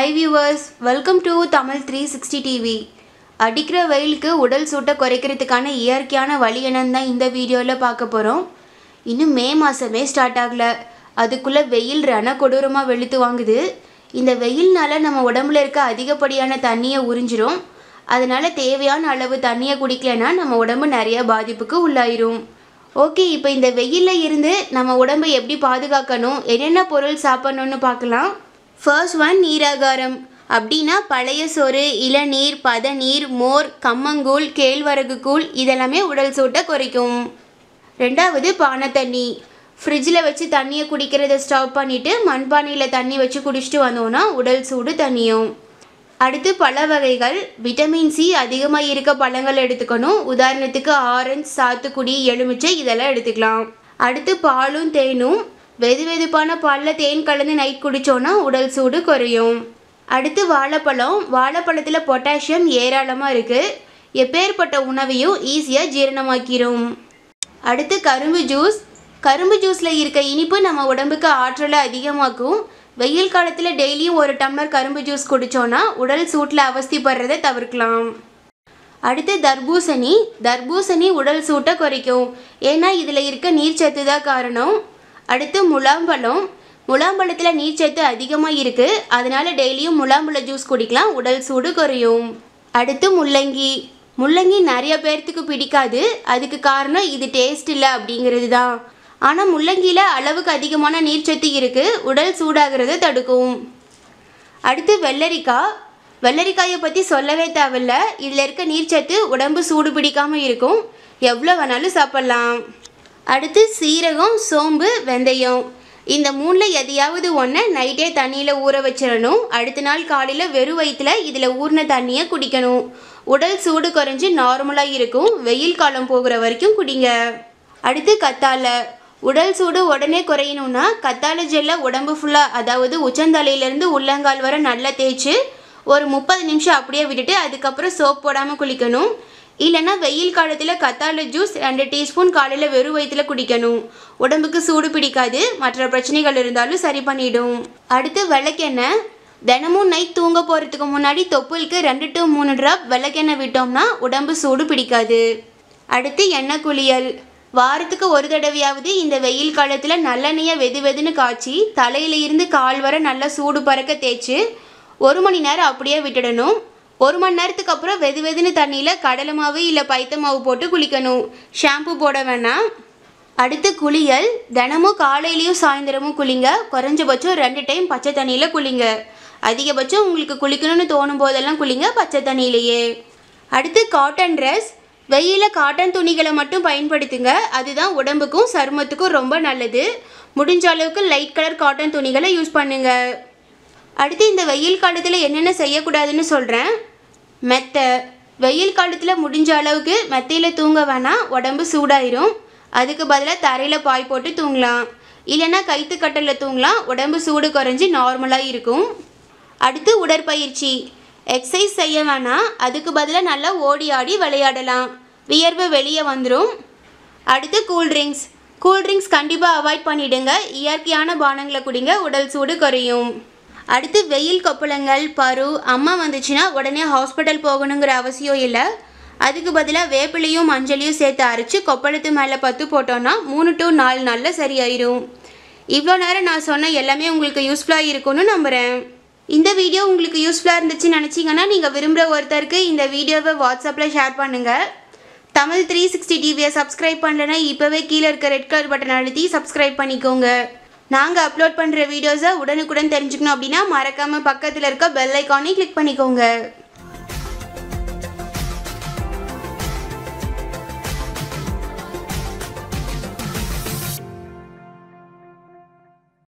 Hi viewers welcome to Tamil three sixty TV அடிக்கிற வெயிலுக்கு உடல் சூட்டை குறைக்கிறதுக்கான இயற்கையான வழி என்னன்னு தான் இந்த வீடியோவில் பார்க்க போகிறோம் இன்னும் மே மாதமே ஸ்டார்ட் ஆகல. அதுக்குள்ளே வெயில் ரண கொடூரமாக வெளுத்து வாங்குது. இந்த வெயில்னால நம்ம உடம்புல இருக்க அதிகப்படியான தண்ணியை உறிஞ்சிரும். அதனால் தேவையான அளவு தண்ணியை குடிக்கலைன்னா நம்ம உடம்பு நிறைய பாதிப்புக்கு உள்ளாயிரும். ஓகே இப்போ இந்த வெயிலில் இருந்து நம்ம உடம்பை எப்படி பாதுகாக்கணும்? என்னென்ன பொருள் சாப்பிட்ணுன்னு பார்க்கலாம். ஃபர்ஸ்ட் ஒன் நீராகாரம். அப்படின்னா பழைய சோறு இளநீர் பதநீர் மோர் கம்மங்கூழ் கேழ்வரகு கூழ் இதெல்லாமே உடல் சூட்டை குறைக்கும். ரெண்டாவது பானை தண்ணி. ஃப்ரிட்ஜில் வச்சு தண்ணியை குடிக்கிறத ஸ்டவ் பண்ணிவிட்டு மண்பானையில் தண்ணி வச்சு குடிச்சிட்டு வந்தோன்னா உடல் சூடு தண்ணியும். அடுத்து பழ வகைகள். விட்டமின் சி அதிகமாக இருக்க பழங்கள் எடுத்துக்கணும். உதாரணத்துக்கு ஆரஞ்சு சாத்துக்குடி எலுமிச்சை இதெல்லாம் எடுத்துக்கலாம். அடுத்து பாலும் தேனும். வெது வெதுப்பான பாலில் தேன் கலந்து நைட் குடித்தோன்னா உடல் சூடு குறையும். அடுத்து வாழைப்பழம். வாழைப்பழத்தில் பொட்டாசியம் ஏராளமாக இருக்குது எப்பேற்பட்ட உணவையும் ஈஸியாக ஜீரணமாக்கிரும். அடுத்து கரும்பு ஜூஸ் கரும்பு ஜூஸில் இருக்க இனிப்பு நம்ம உடம்புக்கு ஆற்றலை அதிகமாக்கும். வெயில் காலத்தில் டெய்லியும் ஒரு டம்ளர் கரும்பு ஜூஸ் குடித்தோன்னா உடல் சூட்டில் அவஸ்திப்படுறதை தவிர்க்கலாம். அடுத்து தர்பூசணி. தர்பூசணி உடல் சூட்டை குறைக்கும். ஏன்னா இதில் இருக்க நீர்ச்சத்து தான் காரணம். அடுத்து முலாம்பழம். முலாம்பழத்தில் நீர்ச்சத்து அதிகமாக இருக்குது அதனால டெய்லியும் முலாம்பழ ஜூஸ் குடிக்கலாம். உடல் சூடு குறையும். அடுத்து முள்ளங்கி. முள்ளங்கி நிறைய பேர்த்துக்கு பிடிக்காது. அதுக்கு காரணம் இது டேஸ்ட் இல்லை அப்படிங்கிறது தான் ஆனால் முள்ளங்கியில் அளவுக்கு அதிகமான நீர்ச்சத்து இருக்குது உடல் சூடாகிறத தடுக்கும். அடுத்து வெள்ளரிக்காய். வெள்ளரிக்காயை பற்றி சொல்லவே தேவையில்ல. இதில் இருக்க நீர்ச்சத்து உடம்பு சூடு பிடிக்காமல் இருக்கும். எவ்வளோ வேணாலும் சாப்பிட்லாம். அடுத்து சீரகம் சோம்பு வெந்தயம். இந்த மூணில் எதையாவது ஒன்று நைட்டே தண்ணியில் ஊற வச்சிடணும். அடுத்த நாள் காலையில் வெறும் வயிற்றில் இதில் ஊறின தண்ணியை குடிக்கணும். உடல் சூடு குறைஞ்சி நார்மலாக இருக்கும். வெயில் காலம் போகிற வரைக்கும் குடிங்க. அடுத்து கத்தாழை உடல் சூடு உடனே குறையணும்னா கத்தாழை ஜெல்லை உடம்பு ஃபுல்லாக அதாவது உச்சந்தலையிலேருந்து உள்ளங்கால் வரை நல்லா தேய்ச்சி ஒரு முப்பது நிமிஷம் அப்படியே விட்டுட்டு அதுக்கப்புறம் சோப் போடாமல் குளிக்கணும். இல்லைன்னா வெயில் காலத்தில் கத்தாழை ஜூஸ் ரெண்டு டீஸ்பூன் காலையில் வெறும் வயிற்றுல குடிக்கணும். உடம்புக்கு சூடு பிடிக்காது மற்ற பிரச்சனைகள் இருந்தாலும் சரி பண்ணிடும். அடுத்து விளக்கெண்ணெய். தினமும் நைட் தூங்க போகிறதுக்கு முன்னாடி தொப்புளுக்கு ரெண்டு டு மூணு ட்ராப் விளக்கெண்ணெய் விட்டோம்னா உடம்பு சூடு பிடிக்காது. அடுத்து எண்ணெய் குளியல். வாரத்துக்கு ஒரு தடவையாவது இந்த வெயில் காலத்தில் நல்லெண்ணெயை வெது வெதுன்னு காய்ச்சி தலையில இருந்து கால் வர நல்லா சூடு பறக்க தேய்ச்சி ஒரு மணி நேரம் அப்படியே விட்டுடணும். ஒரு மணி நேரத்துக்கு அப்புறம் வெது வெதுன்னு தண்ணியில் கடலை மாவு இல்லை பைத்த மாவு போட்டு குளிக்கணும். ஷாம்பு போட வேணாம். அடுத்து குளியல். தினமும் காலையிலையும் சாயந்தரமும் குளிங்க. குறைஞ்சபட்சம் ரெண்டு டைம் பச்சை தண்ணியில் குளிங்க. அதிகபட்சம் உங்களுக்கு குளிக்கணும்னு தோணும் போதெல்லாம் குளிங்க பச்சை தண்ணியிலேயே. அடுத்து காட்டன் ட்ரெஸ் வெயிலில் காட்டன் துணிகளை மட்டும் பயன்படுத்துங்க. அதுதான் உடம்புக்கும் சருமத்துக்கும் ரொம்ப நல்லது. முடிஞ்ச அளவுக்கு லைட் கலர் காட்டன் துணிகளை யூஸ் பண்ணுங்கள் அடுத்து இந்த வெயில் காலத்தில் என்னென்ன செய்யக்கூடாதுன்னு சொல்கிறேன் மெத்தை வெயில் காலத்தில் முடிஞ்ச அளவுக்கு மெத்தையில் தூங்க வேணாம் உடம்பு சூடாயிரும். அதுக்கு பதிலாக தரையில் பாய் போட்டு தூங்கலாம். இல்லைன்னா கைத்துக்கட்டலில் தூங்கலாம் உடம்பு சூடு குறைஞ்சி நார்மலாக இருக்கும். அடுத்து உடற்பயிற்சி. எக்ஸசைஸ் செய்ய வேணாம் அதுக்கு பதிலாக நல்லா ஓடி ஆடி விளையாடலாம். வியர்வு வெளியே வந்துடும் அடுத்து கூல்ட்ரிங்க்ஸ் கூல்ட்ரிங்க்ஸ் கண்டிப்பாக அவாய்ட் பண்ணிவிடுங்க இயற்கையான பானங்களை குடிங்க உடல் சூடு குறையும். அடுத்து வெயில் கொப்பளங்கள் பரு அம்மா வந்துச்சுன்னா உடனே ஹாஸ்பிட்டல் போகணுங்கிற அவசியம் இல்லை. அதுக்கு பதிலாக வேப்பிலையும் மஞ்சளையும் சேர்த்து அரைச்சி கொப்பளத்து மேலே பத்து போட்டோன்னா மூணு டு நாலு நாளில் சரியாயிடும் இவ்வளோ நேரம் நான் சொன்ன எல்லாமே உங்களுக்கு யூஸ்ஃபுல்லாக இருக்கும்னு நம்புகிறேன் இந்த வீடியோ உங்களுக்கு யூஸ்ஃபுல்லாக இருந்துச்சுன்னு நினச்சிங்கன்னா நீங்கள் விரும்புகிற ஒருத்தருக்கு இந்த வீடியோவை வாட்ஸ்அப்பில் ஷேர் பண்ணுங்கள் தமிழ் த்ரீ சிக்ஸ்டி டிவியை சப்ஸ்கிரைப் பண்ணலைன்னா இப்போவே கீழே இருக்க ரெட் கலர் பட்டன் அழுத்தி சப்ஸ்கிரைப் பண்ணிக்கோங்க. நாங்கள் அப்லோட் பண்ணுற வீடியோஸை உடனுக்குடன் தெரிஞ்சுக்கணும் அப்படின்னா மறக்காமல் பக்கத்தில் இருக்க பெல் ஐக்கானே கிளிக் பண்ணிக்கோங்க.